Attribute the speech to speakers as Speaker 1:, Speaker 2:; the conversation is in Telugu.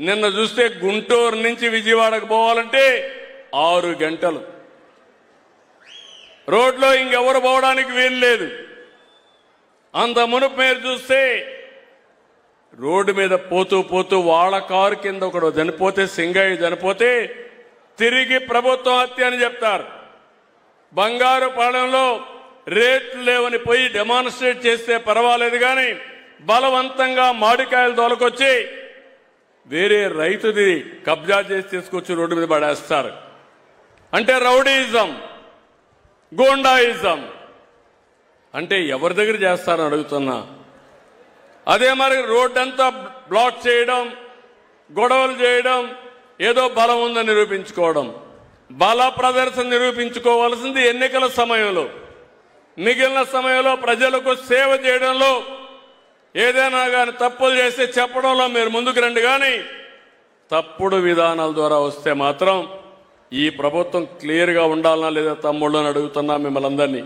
Speaker 1: నిన్న చూస్తే గుంటూరు నుంచి విజయవాడకు పోవాలంటే ఆరు గంటలు. రోడ్లో ఇంకెవరు పోవడానికి వీలు లేదు. అంత మునుపు మీరు చూస్తే రోడ్డు మీద పోతూ పోతూ వాళ్ళ కారు కింద ఒకడు చనిపోతే సింగయ్య చనిపోతే తిరిగి ప్రభుత్వం హత్య అని చెప్తారు. బంగారు పాలెంలో రేట్లు లేవని పోయి డెమాన్స్ట్రేట్ చేస్తే పర్వాలేదు కానీ బలవంతంగా మాడికాయలు తోలకొచ్చి వేరే రైతుది కబ్జా చేసి తీసుకొచ్చి రోడ్డు మీద పడేస్తారు. అంటే రౌడీయిజం గోండాయిజం. అంటే ఎవరి దగ్గర చేస్తారని అడుగుతున్నా. అదే మరి రోడ్డంతా బ్లాక్ చేయడం గొడవలు చేయడం ఏదో బలం ఉందని నిరూపించుకోవడం. బల ప్రదర్శన నిరూపించుకోవాల్సింది ఎన్నికల సమయంలో. మిగిలిన సమయంలో ప్రజలకు సేవ చేయడంలో ఏదైనా కానీ తప్పులు చేస్తే చెప్పడంలో మీరు ముందుకు రండి కానీ తప్పుడు విధానాల ద్వారా వస్తే మాత్రం ఈ ప్రభుత్వం క్లియర్గా ఉండాలన్నా లేదా తమ్ముళ్ళని అడుగుతున్నా మిమ్మల్ని అందరినీ.